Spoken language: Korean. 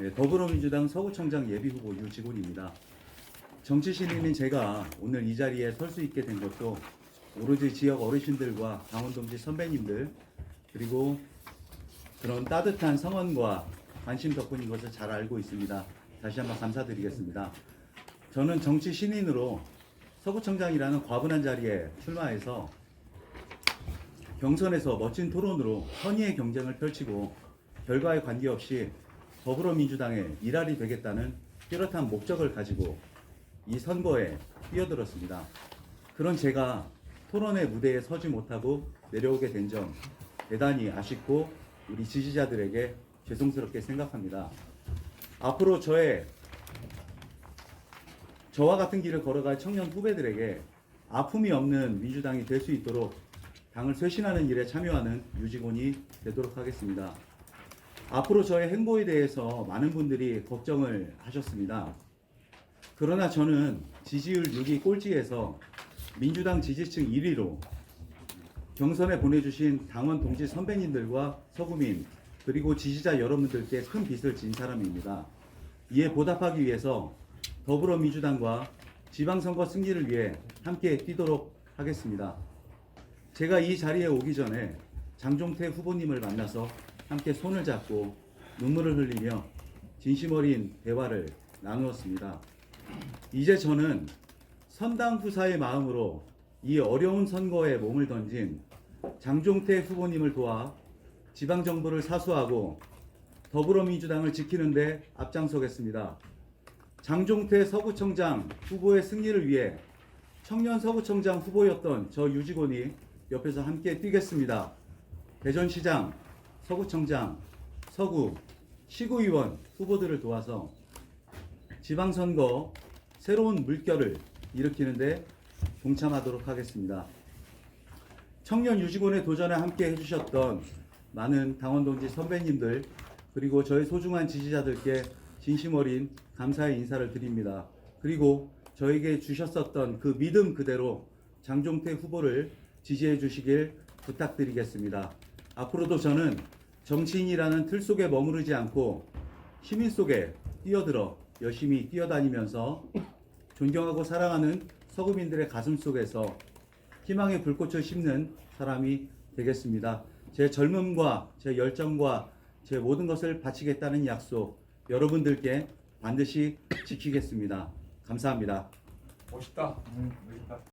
네, 더불어민주당 서구청장 예비후보 유직원입니다. 정치 신인인 제가 오늘 이 자리에 설 수 있게 된 것도 오로지 지역 어르신들과 강원동지 선배님들 그리고 그런 따뜻한 성원과 관심 덕분인 것을 잘 알고 있습니다. 다시 한번 감사드리겠습니다. 저는 정치 신인으로 서구청장이라는 과분한 자리에 출마해서 경선에서 멋진 토론으로 선의의 경쟁을 펼치고 결과에 관계없이 더불어민주당의 일할이 되겠다는 뚜렷한 목적을 가지고 이 선거에 뛰어들었습니다. 그런 제가 토론의 무대에 서지 못하고 내려오게 된 점 대단히 아쉽고 우리 지지자들에게 죄송스럽게 생각합니다. 앞으로 저의 저와 같은 길을 걸어갈 청년 후배들에게 아픔이 없는 민주당이 될 수 있도록 당을 쇄신하는 일에 참여하는 유직원이 되도록 하겠습니다. 앞으로 저의 행보에 대해서 많은 분들이 걱정을 하셨습니다. 그러나 저는 지지율 6위 꼴찌에서 민주당 지지층 1위로 경선에 보내주신 당원 동지 선배님들과 서구민 그리고 지지자 여러분들께 큰 빚을 진 사람입니다. 이에 보답하기 위해서 더불어민주당과 지방선거 승리를 위해 함께 뛰도록 하겠습니다. 제가 이 자리에 오기 전에 장종태 후보님을 만나서 함께 손을 잡고 눈물을 흘리며 진심 어린 대화를 나누었습니다. 이제 저는 선당 후사의 마음으로 이 어려운 선거에 몸을 던진 장종태 후보님을 도와 지방 정부를 사수하고 더불어민주당을 지키는데 앞장서겠습니다. 장종태 서구청장 후보의 승리를 위해 청년 서구청장 후보였던 저 유직원이 옆에서 함께 뛰겠습니다. 대전시장, 서구청장, 서구, 시구의원 후보들을 도와서 지방선거 새로운 물결을 일으키는데 동참하도록 하겠습니다. 청년 유직원의 도전에 함께 해주셨던 많은 당원동지 선배님들 그리고 저희 소중한 지지자들께 진심 어린 감사의 인사를 드립니다. 그리고 저에게 주셨었던 그 믿음 그대로 장종태 후보를 지지해 주시길 부탁드리겠습니다. 앞으로도 저는 정치인이라는 틀 속에 머무르지 않고 시민 속에 뛰어들어 열심히 뛰어다니면서 존경하고 사랑하는 서구민들의 가슴 속에서 희망의 불꽃을 심는 사람이 되겠습니다. 제 젊음과 제 열정과 제 모든 것을 바치겠다는 약속 여러분들께 반드시 지키겠습니다. 감사합니다. 멋있다. 음,